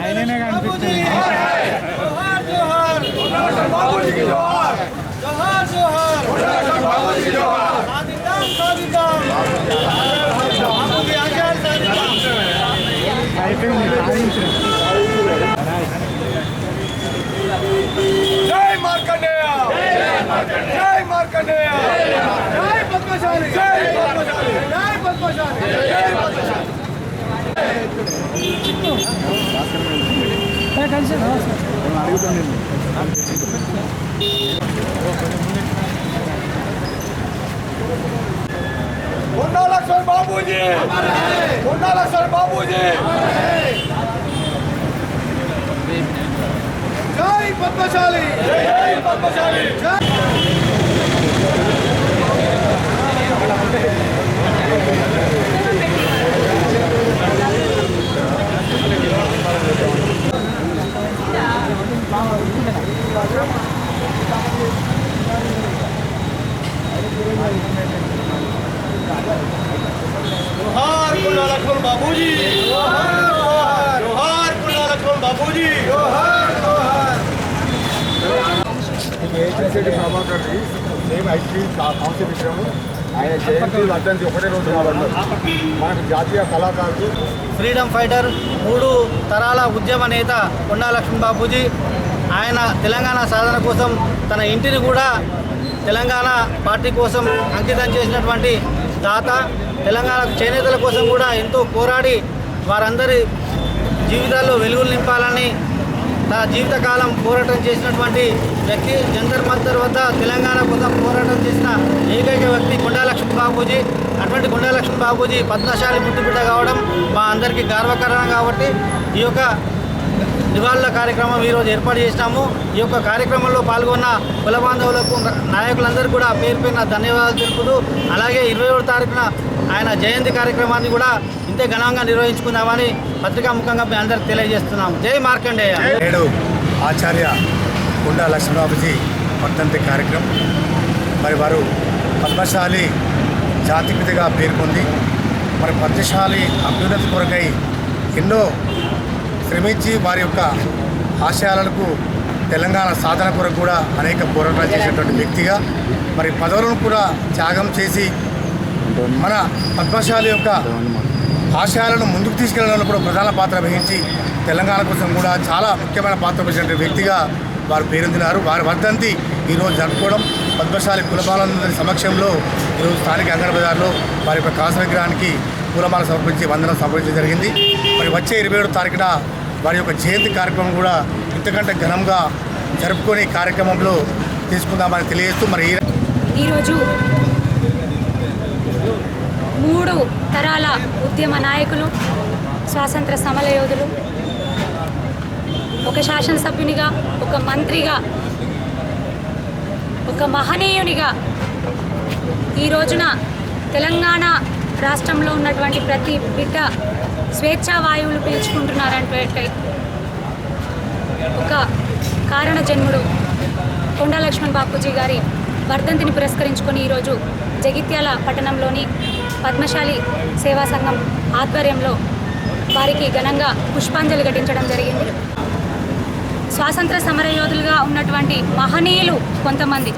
ఆయననే కనిపిస్తుంది జోహార్ జోహార్ బాబుజీకి జోహార్ జై మార్కండేయ జై పద్మశాలి జై పద్మశాలి జై పద్మశాలి జై పద్మశాలి కలిసి కొండా లక్ష్మణ్ బాబూజీ కొండా లక్ష్మణ్ బాబూజీ జై agency Prabhakar same IT council విషయము ఆయన జయంతి వర్ధంతి ఒకటే రోజు కాబట్టి మనకు జాతీయ కళాకారులు ఫ్రీడమ్ ఫైటర్ మూడు తరాల ఉద్యమ నేత కొండా లక్ష్మణ్ బాబూజీ ఆయన తెలంగాణ సాధన కోసం తన ఇంటిని కూడా తెలంగాణ పార్టీ కోసం అంకితం చేసినటువంటి దాత తెలంగాణ చేనేతల కోసం కూడా ఎంతో పోరాడి వారందరి జీవితాల్లో వెలుగులు నింపాలని నా జీవితకాలం పోరాటం చేసినటువంటి వ్యక్తి జంతర్ మంతర్ వద్ద తెలంగాణ కోసం పోరాటం చేసిన ఏకైక వ్యక్తి కొండా లక్ష్మణ్ బాబూజీ. అటువంటి కొండా లక్ష్మణ్ బాబూజీ పద్మశాలి ముద్దుబిడ్డ కావడం మా అందరికీ గర్వకారణం కాబట్టి ఈ యొక్క నివాళుల కార్యక్రమం ఈరోజు ఏర్పాటు చేసినాము. ఈ యొక్క కార్యక్రమంలో పాల్గొన్న కుల బాంధవులకు నాయకులందరూ కూడా పేరు పేరున ధన్యవాదాలు తెలుపుతూ అలాగే ఇరవై ఏడు తారీఖున ఆయన జయంతి కార్యక్రమాన్ని కూడా ఇంతే ఘనంగా నిర్వహించుకుందామని పత్రికాముఖంగా మేము అందరికి తెలియజేస్తున్నాం జై మార్కండేయ. నేడు ఆచార్య గుండా లక్ష్మణబాబుజీ వర్ధంతి కార్యక్రమం. మరి వారు పద్మశాలి జాతిపితగా పేర్కొంది మరి పద్మశాలి అభ్యున్నతి కొరకై ఎన్నో శ్రమించి వారి యొక్క ఆశయాలకు తెలంగాణ సాధన కొరకు కూడా అనేక పోరాటాలు చేసినటువంటి వ్యక్తిగా మరి పదవులను కూడా త్యాగం చేసి మన పద్మశాలి యొక్క ఆశయాలను ముందుకు తీసుకెళ్ళడంలో కూడా ప్రధాన పాత్ర వహించి తెలంగాణ కోసం కూడా చాలా ముఖ్యమైన పాత్ర వహించిన వ్యక్తిగా వారు పేరొందినారు. వారి వర్ధంతి ఈరోజు జరుపుకోవడం పద్మశాలి కులబాలందరి సమక్షంలో ఈరోజు స్థానిక అంగన బజార్లో వారి యొక్క కాస విగ్రహానికి పూలమాల సమర్పించి వందనం సమర్పించడం జరిగింది. మరి వచ్చే ఇరవై ఏడు తారీఖున వారి యొక్క జయంతి కార్యక్రమం కూడా ఇంతకంటే ఘనంగా జరుపుకొని కార్యక్రమంలో తీసుకుందామని తెలియజేస్తూ మరి ఈరోజు మూడు తరాల ఉద్యమ నాయకులు స్వాతంత్ర సమర యోధులు ఒక శాసనసభ్యునిగా ఒక మంత్రిగా ఒక మహనీయునిగా ఈ రోజున తెలంగాణ రాష్ట్రంలో ఉన్నటువంటి ప్రతి బిడ్డ స్వేచ్ఛా వాయువులు పీల్చుకుంటున్నారంటే ఒక కారణ జన్ముడు కొండా లక్ష్మణ్ బాపూజీ గారి వర్ధంతిని పురస్కరించుకొని ఈరోజు జగిత్యాల పట్టణంలోని పద్మశాలి సేవా సంఘం ఆధ్వర్యంలో వారికి ఘనంగా పుష్పాంజలి ఘటించడం జరిగింది. స్వాతంత్ర సమరయోధులుగా ఉన్నటువంటి మహనీయులు కొంతమంది.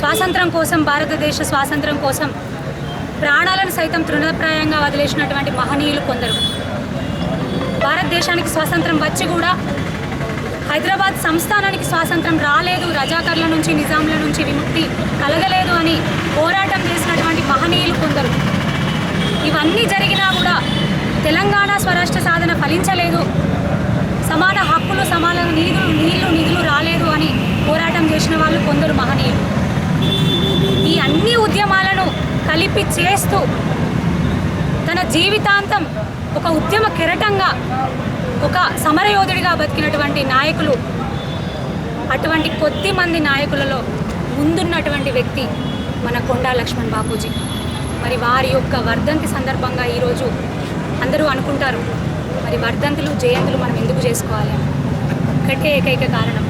స్వాతంత్రం కోసం భారతదేశ స్వాతంత్రం కోసం ప్రాణాలను సైతం తృణప్రాయంగా వదిలేసినటువంటి మహనీయులు కొందరు. భారతదేశానికి స్వాతంత్రం వచ్చి కూడా హైదరాబాద్ సంస్థానానికి స్వాతంత్రం రాలేదు రజాకర్ల నుంచి నిజాంల నుంచి విముక్తి కలగలేదు అని పోరాటం చేసినటువంటి మహనీయులు కొందరు. ఇవన్నీ జరిగినా కూడా తెలంగాణ స్వరాష్ట్ర సాధన ఫలించలేదు. సమాన హక్కులు సమాన నీళ్ళు నీళ్ళు నిధులు రాలేదు అని పోరాటం చేసిన వాళ్ళు కొందరు మహనీయులు. ఈ అన్ని ఉద్యమాలను కలిపి చేస్తూ తన జీవితాంతం ఒక ఉద్యమ కెరటంగా ఒక సమరయోధుడిగా బతికినటువంటి నాయకులు అటువంటి కొద్ది మంది నాయకులలో ముందున్నటువంటి వ్యక్తి మన కొండా లక్ష్మణ్ బాపూజీ. మరి వారి యొక్క వర్ధంతి సందర్భంగా ఈరోజు అందరూ అనుకుంటారు మరి వర్ధంతులు జయంతులు మనం ఎందుకు చేసుకోవాలి? ఒక్కటే ఏకైక కారణం.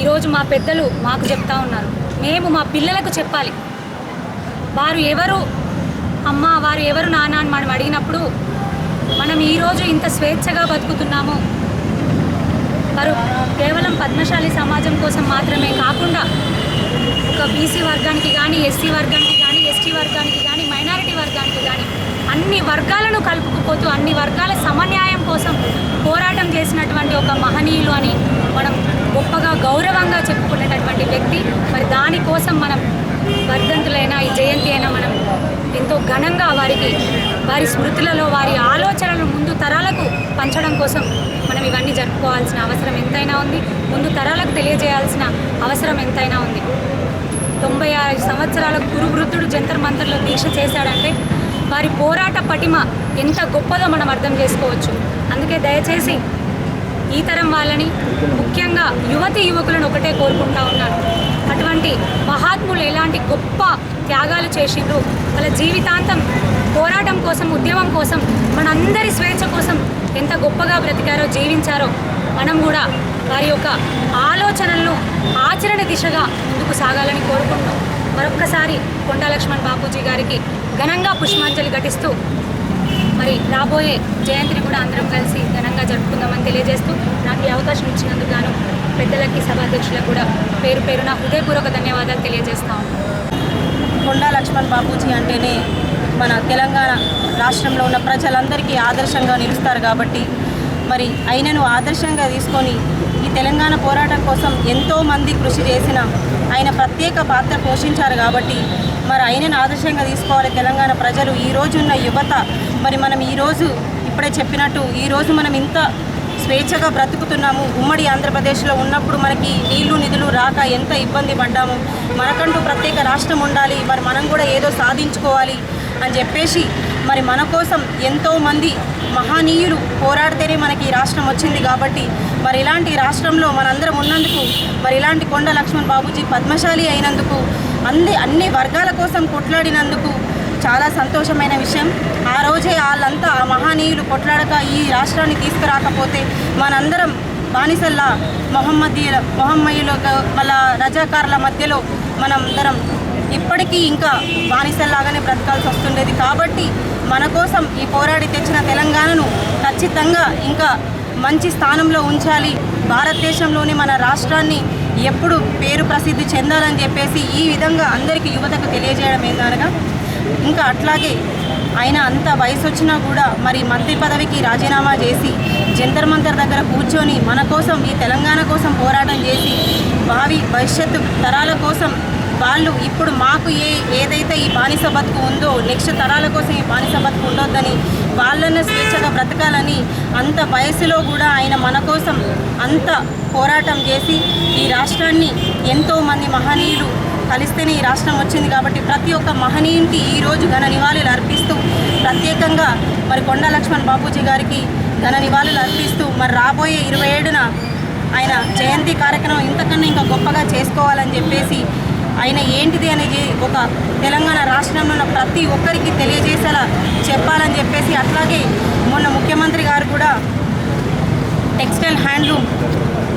ఈరోజు మా పెద్దలు మాకు చెప్తా ఉన్నారు మేము మా పిల్లలకు చెప్పాలి. వారు ఎవరు? అమ్మ వారు ఎవరు? నాన్న అని మనం అడిగినప్పుడు మనం ఈరోజు ఇంత స్వేచ్ఛగా బతుకుతున్నాము వారు కేవలం పద్మశాలి సమాజం కోసం మాత్రమే కాకుండా ఒక బీసీ వర్గానికి కానీ ఎస్సీ వర్గానికి కానీ వర్గానికి కానీ మైనారిటీ వర్గానికి కానీ అన్ని వర్గాలను కలుపుకుపోతూ అన్ని వర్గాల సమన్యాయం కోసం పోరాటం చేసినటువంటి ఒక మహనీయులు అని మనం గొప్పగా గౌరవంగా చెప్పుకునేటటువంటి వ్యక్తి. మరి దానికోసం మనం వర్ధంతులైనా ఈ జయంతి అయినా మనం ఎంతో ఘనంగా వారికి వారి స్మృతులలో వారి ఆలోచనలు ముందు తరాలకు పంచడం కోసం మనం ఇవన్నీ జరుపుకోవాల్సిన అవసరం ఎంతైనా ఉంది. ముందు తరాలకు తెలియజేయాల్సిన అవసరం ఎంతైనా ఉంది. తొంభై ఆరు సంవత్సరాల గురువృద్ధుడు జంతర్ మంతర్లో దీక్ష చేశాడంటే వారి పోరాట పటిమ ఎంత గొప్పదో మనం అర్థం చేసుకోవచ్చు. అందుకే దయచేసి ఈ తరం వాళ్ళని ముఖ్యంగా యువతి యువకులను ఒకటే కోరుకుంటా ఉన్నాను. అటువంటి మహాత్ములు ఎలాంటి గొప్ప త్యాగాలు చేసిండ్రు? వాళ్ళ జీవితాంతం పోరాటం కోసం ఉద్యమం కోసం మనందరి స్వేచ్ఛ కోసం ఎంత గొప్పగా బ్రతికారో జీవించారో మనం కూడా వారి యొక్క ఆలోచనలను ఆచరణ దిశగా ముందుకు సాగాలని కోరుకుంటాం మరొక్కసారి కొండా లక్ష్మణ్ బాపూజీ గారికి ఘనంగా పుష్పాంజలి ఘటిస్తూ మరి రాబోయే జయంతిని కూడా అందరం కలిసి ఘనంగా జరుపుకుందామని తెలియజేస్తూ నాకు ఈ అవకాశం ఇచ్చినందుకు గాను పెద్దలకి సభాధ్యక్షులకు కూడా పేరు పేరున హృదయపూర్వక ధన్యవాదాలు తెలియజేస్తాం కొండా లక్ష్మణ్ బాపూజీ అంటేనే మన తెలంగాణ రాష్ట్రంలో ఉన్న ప్రజలందరికీ ఆదర్శంగా నిలుస్తారు కాబట్టి మరి ఆయనను ఆదర్శంగా తీసుకొని ఈ తెలంగాణ పోరాటం కోసం ఎంతో మంది కృషి చేసిన ఆయన ప్రత్యేక పాత్ర పోషించారు కాబట్టి మరి ఆయనను ఆదర్శంగా తీసుకోవాలి తెలంగాణ ప్రజలు. ఈ రోజున్న యువత మరి మనం ఈరోజు ఇప్పుడే చెప్పినట్టు ఈరోజు మనం ఇంత స్వేచ్ఛగా బ్రతుకుతున్నాము. ఉమ్మడి ఆంధ్రప్రదేశ్లో ఉన్నప్పుడు మనకి నీళ్ళు నిధులు రాక ఎంత ఇబ్బంది పడ్డాము. మనకంటూ ప్రత్యేక రాష్ట్రం ఉండాలి. మరి మనం కూడా ఏదో సాధించుకోవాలి అని చెప్పేసి మరి మన కోసం ఎంతోమంది మహనీయులు పోరాడితేనే మనకి ఈ రాష్ట్రం వచ్చింది కాబట్టి మరి ఇలాంటి రాష్ట్రంలో మనందరం ఉన్నందుకు మరి ఇలాంటి కొండ లక్ష్మణ్ బాబుజీ పద్మశాలి అయినందుకు అన్ని అన్ని వర్గాల కోసం కొట్లాడినందుకు చాలా సంతోషమైన విషయం. ఆ రోజే వాళ్ళంతా ఆ మహనీయులు కొట్లాడక ఈ రాష్ట్రాన్ని తీసుకురాకపోతే మనందరం బానిసల్లా మొహమ్మదీల మొహమ్మయ్యుల వాళ్ళ రజాకారుల మధ్యలో మనందరం ఇప్పటికీ ఇంకా బానిసల్లాగానే బ్రతకాల్సి వస్తుండేది. కాబట్టి మన కోసం ఈ పోరాడి తెచ్చిన తెలంగాణను ఖచ్చితంగా ఇంకా మంచి స్థానంలో ఉంచాలి. భారతదేశంలోని మన రాష్ట్రాన్ని ఎప్పుడు పేరు ప్రసిద్ధి చెందాలని చెప్పేసి ఈ విధంగా అందరికీ యువతకు తెలియజేయడం ఏందనగా ఇంకా అట్లాగే ఆయన అంత వయసు వచ్చినా కూడా మరి మంత్రి పదవికి రాజీనామా చేసి జంతర్ మంతర్ దగ్గర కూర్చొని మన కోసం ఈ తెలంగాణ కోసం పోరాటం చేసి భావి భవిష్యత్తు తరాల కోసం వాళ్ళు ఇప్పుడు మాకు ఏ ఏదైతే ఈ బానిస బతుకు ఉందో నెక్స్ట్ తరాల కోసం ఈ బానిస బతుకు ఉండొద్దని వాళ్ళని స్వేచ్ఛగా బ్రతకాలని అంత వయసులో కూడా ఆయన మన కోసం అంత పోరాటం చేసి ఈ రాష్ట్రాన్ని ఎంతోమంది మహనీయులు కలిస్తేనే ఈ రాష్ట్రం వచ్చింది కాబట్టి ప్రతి ఒక్క మహనీయునికి ఈరోజు ఘన నివాళులు అర్పిస్తూ ప్రత్యేకంగా మరి కొండా లక్ష్మణ్ బాపూజీ గారికి ఘన నివాళులు అర్పిస్తూ మరి రాబోయే ఇరవై ఏడున ఆయన జయంతి కార్యక్రమం ఇంతకన్నా ఇంకా గొప్పగా చేసుకోవాలని చెప్పేసి ఆయన ఏంటిది అనేది ఒక తెలంగాణ రాష్ట్రంలో ఉన్న ప్రతి ఒక్కరికి తెలియజేసేలా చెప్పాలని చెప్పేసి అట్లాగే మొన్న ముఖ్యమంత్రి గారు కూడా టెక్స్టైల్ హ్యాండ్లూమ్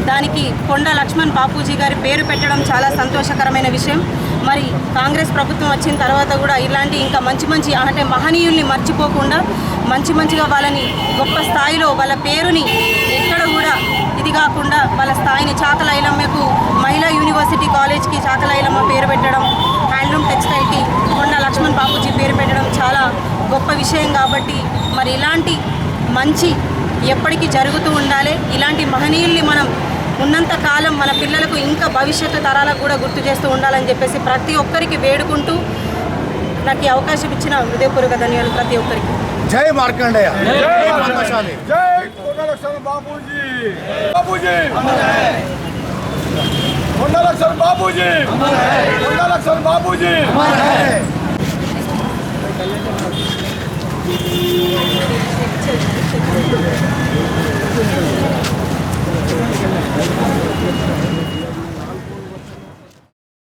దానికి కొండ లక్ష్మణ్ బాపూజీ గారి పేరు పెట్టడం చాలా సంతోషకరమైన విషయం. మరి కాంగ్రెస్ ప్రభుత్వం వచ్చిన తర్వాత కూడా ఇలాంటి ఇంకా మంచి మంచి అంటే మహనీయుల్ని మర్చిపోకుండా మంచి మంచిగా వాళ్ళని గొప్ప స్థాయిలో వాళ్ళ పేరుని ఎక్కడ కూడా ఇది కాకుండా వాళ్ళ స్థాయిని చాకల ఐలమ్మకు మహిళా యూనివర్సిటీ కాలేజ్కి చాకల ఐలమ్మ పేరు పెట్టడం హ్యాండ్లూమ్ టెక్స్టైల్కి కొండ లక్ష్మణ్ బాపూజీ పేరు పెట్టడం చాలా గొప్ప విషయం కాబట్టి మరి ఇలాంటి మంచి ఎప్పటికీ జరుగుతూ ఉండాలి. ఇలాంటి మహనీయుల్ని మనం ఉన్నంత కాలం మన పిల్లలకు ఇంకా భవిష్యత్తు తరాలకు కూడా గుర్తు చేస్తూ ఉండాలని చెప్పేసి ప్రతి ఒక్కరికి వేడుకుంటూ నాకు ఈ అవకాశం ఇచ్చిన హృదయపూర్వక ధన్యవాదాలు ప్రతి ఒక్కరికి. జై మార్కండేయ. జై లక్ష్మణ్ బాబూజీ బాబూజీ కొండ లక్ష్మణ్ బాబూజీ కొండ లక్ష్మణ్ బాబూజీ జై